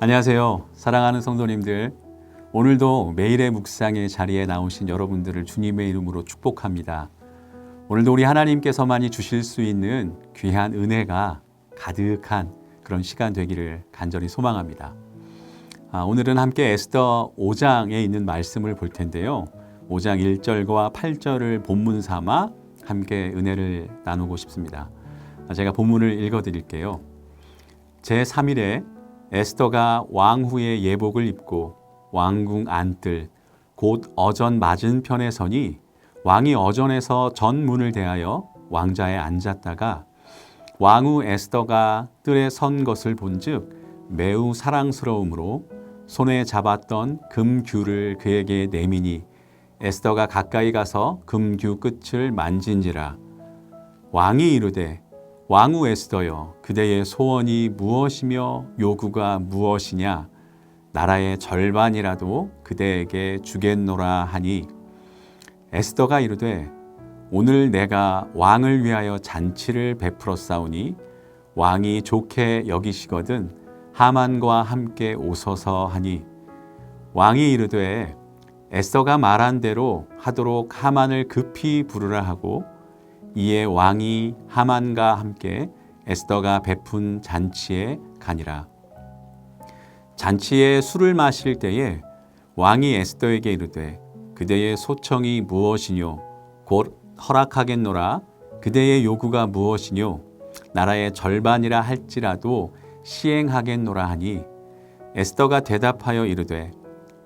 안녕하세요. 사랑하는 성도님들. 오늘도 매일의 묵상의 자리에 나오신 여러분들을 주님의 이름으로 축복합니다. 오늘도 우리 하나님께서만이 주실 수 있는 귀한 은혜가 가득한 그런 시간 되기를 간절히 소망합니다. 아, 오늘은 함께 에스더 5장에 있는 말씀을 볼 텐데요. 5장 1절과 8절을 본문 삼아 함께 은혜를 나누고 싶습니다. 아, 제가 본문을 읽어 드릴게요. 제 3일에 에스더가 왕후의 예복을 입고 왕궁 안뜰 곧 어전 맞은편에 서니 왕이 어전에서 전문을 대하여 왕자에 앉았다가 왕후 에스더가 뜰에 선 것을 본즉 매우 사랑스러움으로 손에 잡았던 금규를 그에게 내미니 에스더가 가까이 가서 금규 끝을 만진지라 왕이 이르되 왕후 에스더여 그대의 소원이 무엇이며 요구가 무엇이냐? 나라의 절반이라도 그대에게 주겠노라 하니 에스더가 이르되 오늘 내가 왕을 위하여 잔치를 베풀어 싸우니 왕이 좋게 여기시거든 하만과 함께 오소서 하니 왕이 이르되 에스더가 말한 대로 하도록 하만을 급히 부르라 하고 이에 왕이 하만과 함께 에스더가 베푼 잔치에 가니라. 잔치에 술을 마실 때에 왕이 에스더에게 이르되 그대의 소청이 무엇이뇨? 곧 허락하겠노라. 그대의 요구가 무엇이뇨? 나라의 절반이라 할지라도 시행하겠노라 하니 에스더가 대답하여 이르되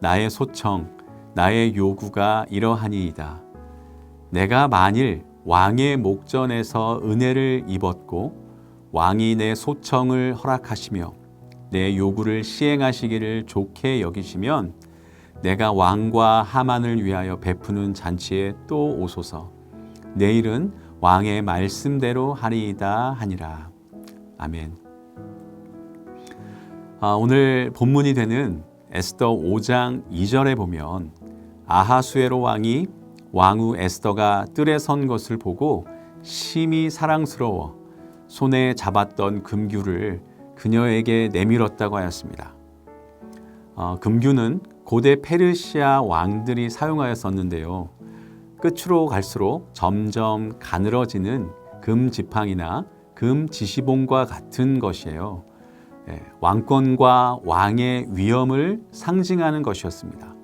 나의 소청 나의 요구가 이러하니이다. 내가 만일 왕의 목전에서 은혜를 입었고 왕이 내 소청을 허락하시며 내 요구를 시행하시기를 좋게 여기시면 내가 왕과 하만을 위하여 베푸는 잔치에 또 오소서 내일은 왕의 말씀대로 하리이다 하니라 아멘. 아, 오늘 본문이 되는 에스더 5장 2절에 보면 아하수에로 왕이 왕후 에스더가 뜰에 선 것을 보고 심히 사랑스러워 손에 잡았던 금규를 그녀에게 내밀었다고 하였습니다. 어, 금규는 고대 페르시아 왕들이 사용하였었는데요. 끝으로 갈수록 점점 가늘어지는 금 지팡이나 금 지시봉과 같은 것이에요. 예, 왕권과 왕의 위엄을 상징하는 것이었습니다.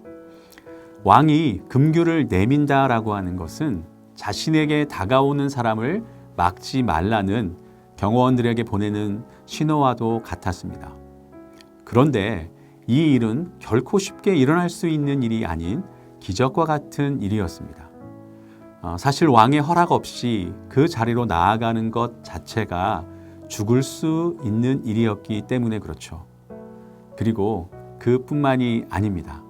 왕이 금규를 내민다라고 하는 것은 자신에게 다가오는 사람을 막지 말라는 경호원들에게 보내는 신호와도 같았습니다. 그런데 이 일은 결코 쉽게 일어날 수 있는 일이 아닌 기적과 같은 일이었습니다. 어, 사실 왕의 허락 없이 그 자리로 나아가는 것 자체가 죽을 수 있는 일이었기 때문에 그렇죠. 그리고 그뿐만이 아닙니다.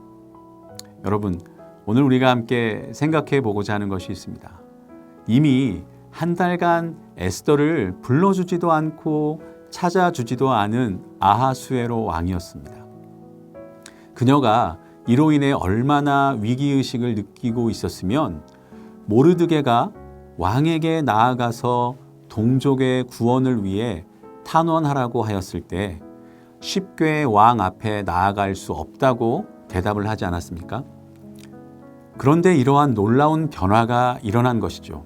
여러분, 오늘 우리가 함께 생각해 보고자 하는 것이 있습니다. 이미 한 달간 에스더를 불러주지도 않고 찾아주지도 않은 아하수에로 왕이었습니다. 그녀가 이로 인해 얼마나 위기의식을 느끼고 있었으면 모르드게가 왕에게 나아가서 동족의 구원을 위해 탄원하라고 하였을 때 쉽게 왕 앞에 나아갈 수 없다고 대답을 하지 않았습니까? 그런데 이러한 놀라운 변화가 일어난 것이죠.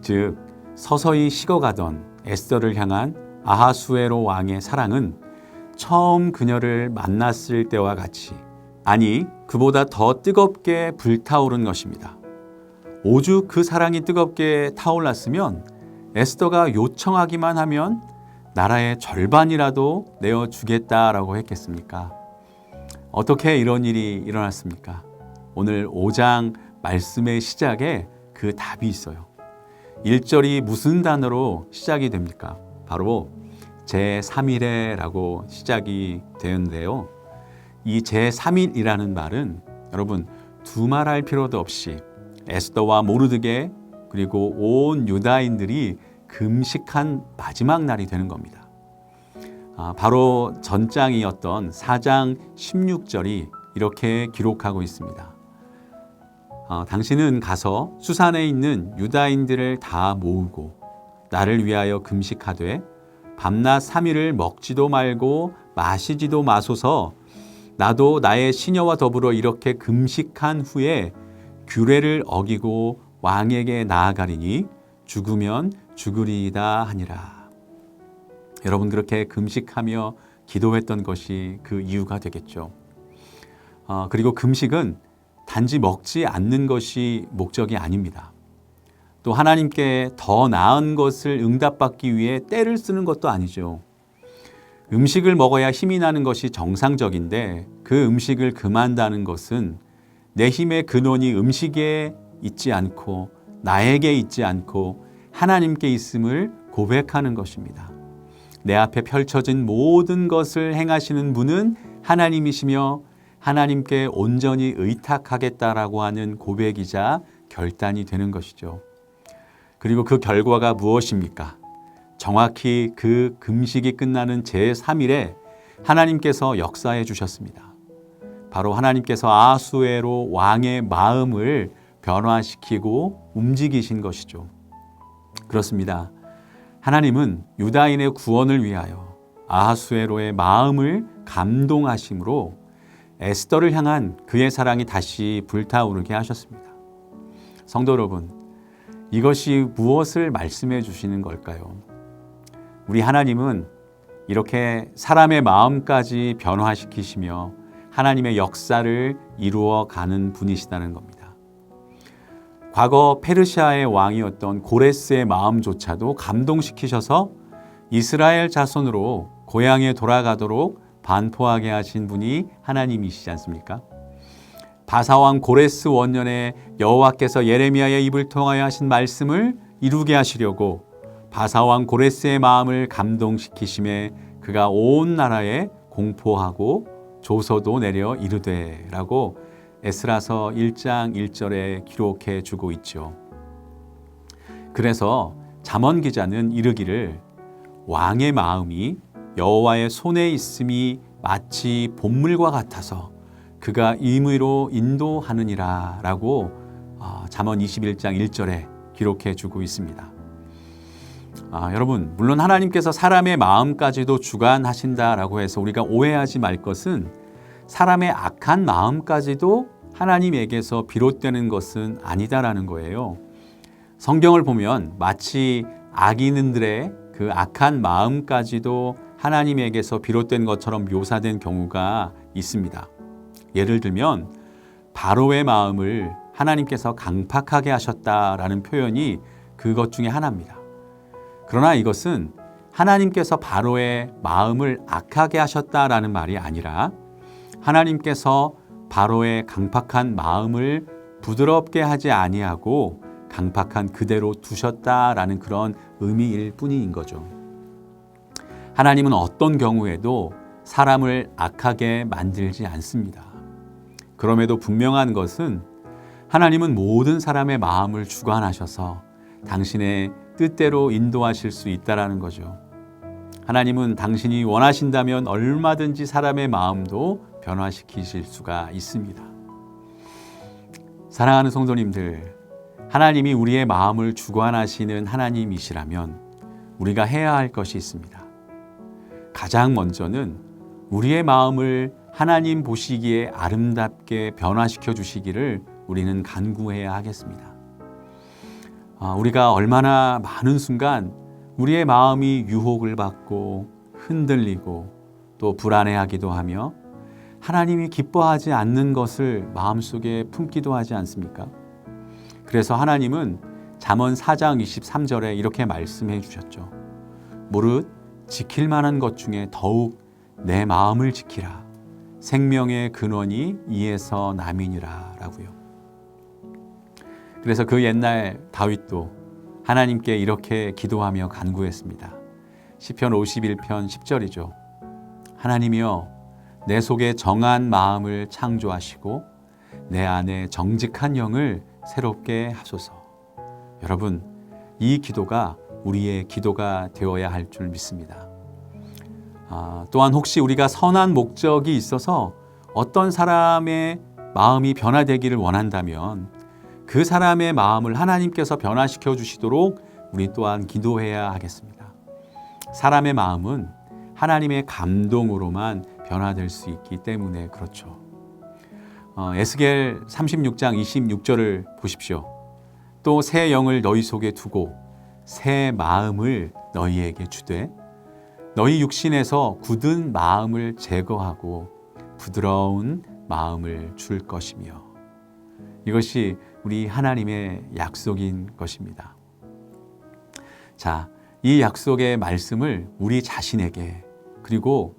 즉 서서히 식어가던 에스더를 향한 아하수에로 왕의 사랑은 처음 그녀를 만났을 때와 같이 아니 그보다 더 뜨겁게 불타오른 것입니다. 오죽 그 사랑이 뜨겁게 타올랐으면 에스더가 요청하기만 하면 나라의 절반이라도 내어 주겠다라고 했겠습니까? 어떻게 이런 일이 일어났습니까? 오늘 5장 말씀의 시작에 그 답이 있어요. 1절이 무슨 단어로 시작이 됩니까? 바로 제3일에라고 시작이 되는데요. 이 제3일이라는 말은 여러분 두말할 필요도 없이 에스더와 모르드게 그리고 온 유다인들이 금식한 마지막 날이 되는 겁니다. 아, 바로 전장이었던 4장 16절이 이렇게 기록하고 있습니다. 어, 당신은 가서 수산에 있는 유다인들을 다 모으고 나를 위하여 금식하되 밤낮 3일을 먹지도 말고 마시지도 마소서 나도 나의 시녀와 더불어 이렇게 금식한 후에 규례를 어기고 왕에게 나아가리니 죽으면 죽으리이다 하니라. 여러분 그렇게 금식하며 기도했던 것이 그 이유가 되겠죠. 어, 그리고 금식은 단지 먹지 않는 것이 목적이 아닙니다. 또 하나님께 더 나은 것을 응답받기 위해 때를 쓰는 것도 아니죠. 음식을 먹어야 힘이 나는 것이 정상적인데 그 음식을 금한다는 것은 내 힘의 근원이 음식에 있지 않고 나에게 있지 않고 하나님께 있음을 고백하는 것입니다. 내 앞에 펼쳐진 모든 것을 행하시는 분은 하나님이시며 하나님께 온전히 의탁하겠다라고 하는 고백이자 결단이 되는 것이죠. 그리고 그 결과가 무엇입니까? 정확히 그 금식이 끝나는 제3일에 하나님께서 역사해 주셨습니다. 바로 하나님께서 아수에로 왕의 마음을 변화시키고 움직이신 것이죠. 그렇습니다. 하나님은 유다인의 구원을 위하여 아하수에로의 마음을 감동하심으로 에스더를 향한 그의 사랑이 다시 불타오르게 하셨습니다. 성도 여러분, 이것이 무엇을 말씀해 주시는 걸까요? 우리 하나님은 이렇게 사람의 마음까지 변화시키시며 하나님의 역사를 이루어 가는 분이시다는 겁니다. 과거 페르시아의 왕이었던 고레스의 마음조차도 감동시키셔서 이스라엘 자손으로 고향에 돌아가도록 반포하게 하신 분이 하나님이시지 않습니까? 바사왕 고레스 원년에 여호와께서 예레미야의 입을 통하여 하신 말씀을 이루게 하시려고 바사왕 고레스의 마음을 감동시키심에 그가 온 나라에 공포하고 조서도 내려 이르되라고 에스라서 1장 1절에 기록해 주고 있죠. 그래서 잠언 기자는 이르기를 왕의 마음이 여호와의 손에 있음이 마치 봄물과 같아서 그가 임의로 인도하느니라라고 아, 잠언 21장 1절에 기록해 주고 있습니다. 아, 여러분 물론 하나님께서 사람의 마음까지도 주관하신다라고 해서 우리가 오해하지 말 것은 사람의 악한 마음까지도 하나님에게서 비롯되는 것은 아니다라는 거예요. 성경을 보면 마치 악인들의 그 악한 마음까지도 하나님에게서 비롯된 것처럼 묘사된 경우가 있습니다. 예를 들면 바로의 마음을 하나님께서 강팍하게 하셨다라는 표현이 그것 중에 하나입니다. 그러나 이것은 하나님께서 바로의 마음을 악하게 하셨다라는 말이 아니라 하나님께서 바로의 강팍한 마음을 부드럽게 하지 아니하고 강팍한 그대로 두셨다라는 그런 의미일 뿐인 거죠. 하나님은 어떤 경우에도 사람을 악하게 만들지 않습니다. 그럼에도 분명한 것은 하나님은 모든 사람의 마음을 주관하셔서 당신의 뜻대로 인도하실 수 있다라는 거죠. 하나님은 당신이 원하신다면 얼마든지 사람의 마음도 변화시키실 수가 있습니다. 사랑하는 성도님들, 하나님이 우리의 마음을 주관하시는 하나님이시라면 우리가 해야 할 것이 있습니다. 가장 먼저는 우리의 마음을 하나님 보시기에 아름답게 변화시켜 주시기를 우리는 간구해야 하겠습니다. 아, 우리가 얼마나 많은 순간 우리의 마음이 유혹을 받고 흔들리고 또 불안해하기도 하며 하나님이 기뻐하지 않는 것을 마음속에 품기도 하지 않습니까? 그래서 하나님은 잠언 4장 23절에 이렇게 말씀해 주셨죠. 무릇 지킬 만한 것 중에 더욱 내 마음을 지키라. 생명의 근원이 이에서 남이니라 라고요. 그래서 그 옛날 다윗도 하나님께 이렇게 기도하며 간구했습니다. 시편 51편 10절이죠. 하나님이여 내 속에 정한 마음을 창조하시고 내 안에 정직한 영을 새롭게 하소서. 여러분, 이 기도가 우리의 기도가 되어야 할 줄 믿습니다. 아, 또한 혹시 우리가 선한 목적이 있어서 어떤 사람의 마음이 변화되기를 원한다면 그 사람의 마음을 하나님께서 변화시켜 주시도록 우리 또한 기도해야 하겠습니다. 사람의 마음은 하나님의 감동으로만 변화될 수 있기 때문에 그렇죠. 어, 에스겔 36장 26절을 보십시오. 또 새 영을 너희 속에 두고 새 마음을 너희에게 주되 너희 육신에서 굳은 마음을 제거하고 부드러운 마음을 줄 것이며 이것이 우리 하나님의 약속인 것입니다. 자, 이 약속의 말씀을 우리 자신에게 그리고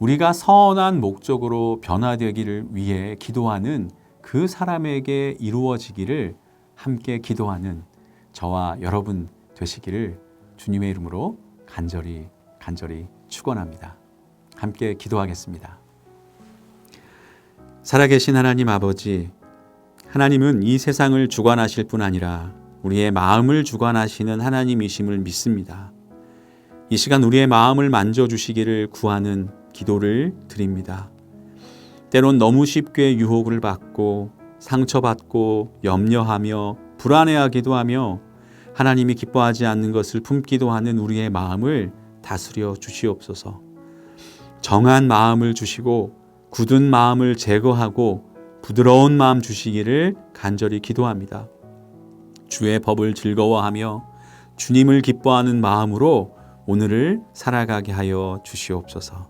우리가 선한 목적으로 변화되기를 위해 기도하는 그 사람에게 이루어지기를 함께 기도하는 저와 여러분 되시기를 주님의 이름으로 간절히 간절히 축원합니다. 함께 기도하겠습니다. 살아계신 하나님 아버지, 하나님은 이 세상을 주관하실 뿐 아니라 우리의 마음을 주관하시는 하나님이심을 믿습니다. 이 시간 우리의 마음을 만져 주시기를 구하는 기도를 드립니다. 때론 너무 쉽게 유혹을 받고 상처받고 염려하며 불안해하기도 하며 하나님이 기뻐하지 않는 것을 품기도 하는 우리의 마음을 다스려 주시옵소서. 정한 마음을 주시고 굳은 마음을 제거하고 부드러운 마음 주시기를 간절히 기도합니다. 주의 법을 즐거워하며 주님을 기뻐하는 마음으로 오늘을 살아가게 하여 주시옵소서.